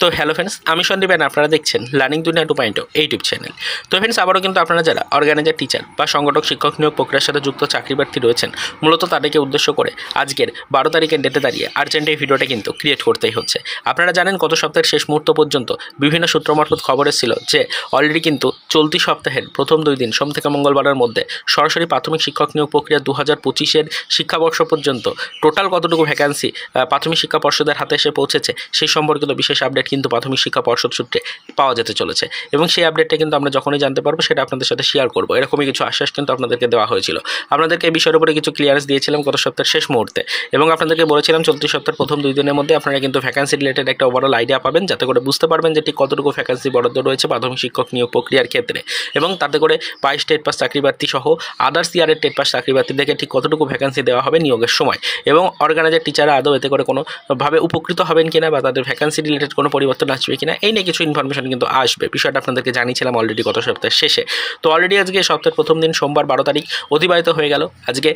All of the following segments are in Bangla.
তো হ্যালো ফ্রেন্ডস আমি সন্দীপ and আপনারা দেখছেন learning Duniya two point YouTube channel তো ফ্রেন্ডস আবারও কিন্তু আপনারা যারা অর্গানাইজার টিচার বা সংগঠক, শিক্ষক নিয়োগ প্রক্রিয়ার সাথে যুক্ত চাকরি প্রার্থী রয়েছেন, মূলত তাদেরকে উদ্দেশ্য করে আজকের বারো তারিখের ডেটে দাঁড়িয়ে আর্জেন্ট এই ভিডিওটা কিন্তু ক্রিয়েট করতেই হচ্ছে। আপনারা জানেন, গত সপ্তাহের শেষ মুহূর্ত পর্যন্ত বিভিন্ন সূত্র মারফত খবর এসেছিল যে অলরেডি কিন্তু চলতি সপ্তাহের প্রথম দুই দিন, সোম থেকে মঙ্গলবারের মধ্যে সরাসরি প্রাথমিক শিক্ষক নিয়োগ প্রক্রিয়া দু হাজার পঁচিশের শিক্ষাবর্ষ পর্যন্ত টোটাল কতটুকু ভ্যাকান্সি প্রাথমিক শিক্ষা পর্ষদের হাতে এসে পৌঁছেছে, সেই সম্পর্কিত বিশেষ আপডেট কিন্তু প্রাথমিক শিক্ষা পর্ষদ সূত্রে পাওয়া যেতে চলেছে। এবং সেই আপডেটটা কিন্তু আমরা যখনই জানতে পারব, সেটা আপনাদের সাথে শেয়ার করব। এরকমই কিছু আশ্বাস কিন্তু আপনাদেরকে দেওয়া হয়েছিল। আপনাদেরকে এই বিষয়ের উপরে কিছু ক্লিয়ারেন্স দিয়েছিলাম গত সপ্তাহের শেষ মুহূর্তে। এবং আপনাদেরকে বলেছিলাম, চলতি সপ্তাহের প্রথম দুই দিনের মধ্যে আপনারা কিন্তু ভ্যাকান্সি রিলেটেড একটা ওভারঅল আইডিয়া পাবেন, যাতে করে বুঝতে পারবেন যে ঠিক কতটুকু ভ্যাকান্সি বরাদ্দ রয়েছে প্রাথমিক শিক্ষক নিয়োগ প্রক্রিয়ার ক্ষেত্রে। এবং তাতে করে বাইশ টেট পাস চাকরি প্রার্থী সহ আদার্স ইয়ারের টেট পাস চাকরি প্রার্থীদেরকে ঠিক কতটুকু ভ্যাকান্সি দেওয়া হবে নিয়োগের সময়। এবং অর্গানাইজার টিচাররা আদৌ এতে করে কোনোভাবে উপকৃত হবেন কিনা বা তাদের ভ্যাকান্সি রিলেটেড কোনো পরিবর্তন আসবে কিনা, এই নিয়ে কিছু ইনফরমেশন কিন্তু আসবে। বিষয়টা আপনাদেরকে জানিয়েছিলাম অলরেডি গত সপ্তাহের শেষে। তো অলরেডি আজকে সপ্তাহের প্রথম দিন, সোমবার বারো তারিখ অতিবাহিত হয়ে গেল। আজকে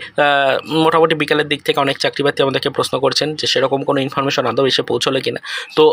মোটামুটি বিকালের দিক থেকে অনেক চাকরি প্রার্থী আমাদেরকে প্রশ্ন করছেন যে সেরকম কোনো ইনফরমেশন আদৌ এসে পৌঁছলো কিনা। তো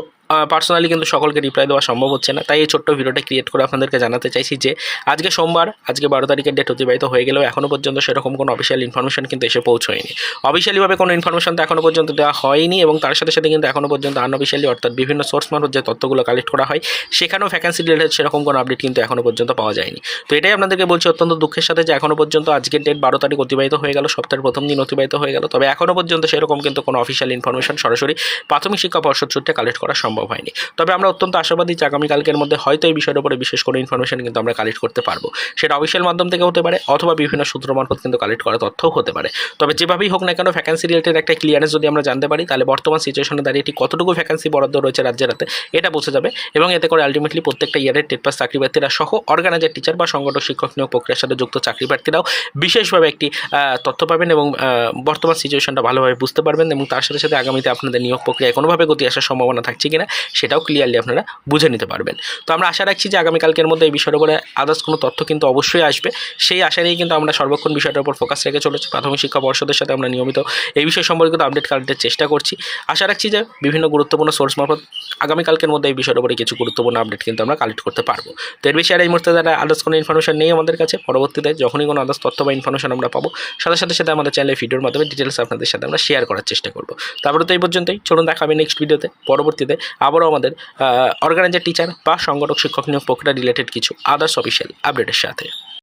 পার্সোনালি কিন্তু সকলকে রিপ্লাই দেওয়া সম্ভব হচ্ছে না। তাই এই ছোট্ট ভিডিওটা ক্রিয়েট করে আপনাদেরকে জানাতে চাইছি যে, আজকে সোমবার, আজকে বারো তারিখের ডেট অতিবাহিত হয়ে গেলেও এখনও পর্যন্ত সেরকম কোনো অফিসিয়াল ইনফরমেশন কিন্তু এসে পৌঁছয়নি। অফিসিয়ালিভাবে কোনো ইনফরমেশন তো এখনও পর্যন্ত দেওয়া হয়নি এবং তার সাথে সাথে কিন্তু এখনও পর্যন্ত আনঅফিসিয়ালি অর্থাৎ বিভিন্ন সোর্স যে তথ্যগুলো কালেক্ট করা হয়, সেখানেও ভ্যাকেন্সি রিলেটেড সেরকম কোনো আপডেট কিন্তু এখনও পর্যন্ত পাওয়া যায়নি। তো এটাই আপনাদেরকে বলছি, অত্যন্ত দুঃখের সাথে যে এখনও পর্যন্ত আজকের ডেট বারো তারিখ অতিবাহিত হয়ে গেল, সপ্তাহের প্রথম দিন অতিবাহিত হয়ে গেল, তবে এখনও পর্যন্ত সেরকম কিন্তু কোনো অফিসিয়াল ইনফরমেশন সরাসরি প্রাথমিক শিক্ষা পর্ষদ সূত্রে কালেক্ট করা সম্ভব হয়নি। তবে আমরা অত্যন্ত আশাবাদী যে আগামীকালকের মধ্যে হয়তো এই বিষয়ের উপরে বিশেষ কোনো ইনফরমেশন কিন্তু আমরা কালেক্ট করতে পারব। সেটা অফিসিয়াল মাধ্যম থেকে হতে পারে, অথবা বিভিন্ন সূত্র মারফত কিন্তু কালেক্ট করা তথ্যও হতে পারে। তবে যেভাবেই হোক না কেন ভ্যাকান্সি রিলেটেড একটা ক্লিয়ারেন্স যদি আমরা জানতে পারি, তাহলে বর্তমান সিচুয়েশনে দাঁড়িয়ে ঠিক কতটুকু ভ্যাকান্সি বরাদ্দ রয়েছে রাজ্যের হাতে এটা বোঝা যাবে। এবং এতে করে আলটিমেটলি প্রত্যেকটা ইয়ারের টেট পাস চাকরি প্রার্থীরা সহ অর্গানাইজার টিচার বা সংগঠক, শিক্ষক নিয়োগ প্রক্রিয়ার সাথে যুক্ত চাকরি প্রার্থীরাও বিশেষভাবে একটি তথ্য পাবেন এবং বর্তমান সিচুয়েশনটা ভালোভাবে বুঝতে পারবেন এবং তার সাথে সাথে আগামীতে আপনাদের নিয়োগ প্রক্রিয়ায় কোনোভাবে গতি আসার সম্ভাবনা থাকছে কিনা সেটাও ক্লিয়ারলি আপনারা বুঝে নিতে পারবেন। তো আমরা আশা রাখছি যে আগামীকালকের মধ্যে এই বিষয়ের উপরে আদার্স কোনো তথ্য কিন্তু অবশ্যই আসবে। সেই আশা নিয়েই কিন্তু আমরা সর্বক্ষণ বিষয়টার উপর ফোকাস রেখে চলেছি। প্রাথমিক শিক্ষা পর্ষদের সাথে আমরা নিয়মিত এই বিষয় সম্পর্কিত আপডেট কালেক্টের চেষ্টা করছি। আশা রাখছি যে বিভিন্ন গুরুত্বপূর্ণ সোর্স মারফত আগামীকালকের মধ্যে এই বিষয়ের উপরে কিছু গুরুত্বপূর্ণ আপডেট কিন্তু আমরা কালেক্ট করতে পারব। তো এর বিষয়ে আর এই মুহূর্তে যারা আদার্স কোনো ইনফরমেশন নেই আমাদের কাছে, পরবর্তীতে যখনই কোনো আদার্স তথ্য বা ইনফরমেশন আমরা পাবো, সাথে সাথে সাথে আমাদের চ্যানেলে ভিডিওর মাধ্যমে ডিটেলস আপনাদের সাথে আমরা শেয়ার করার চেষ্টা করব। তারপরে তো এই পর্যন্তই, চলুন দেখা দেখাবে নেক্সট ভিডিওতে পরবর্তীতে আবারও আমাদের অর্গানাইজার টিচার বা সংগঠক, শিক্ষক নিয়োগ প্রক্রিয়া রিলেটেড কিছু আদার্স অফিসিয়াল আপডেটের সাথে।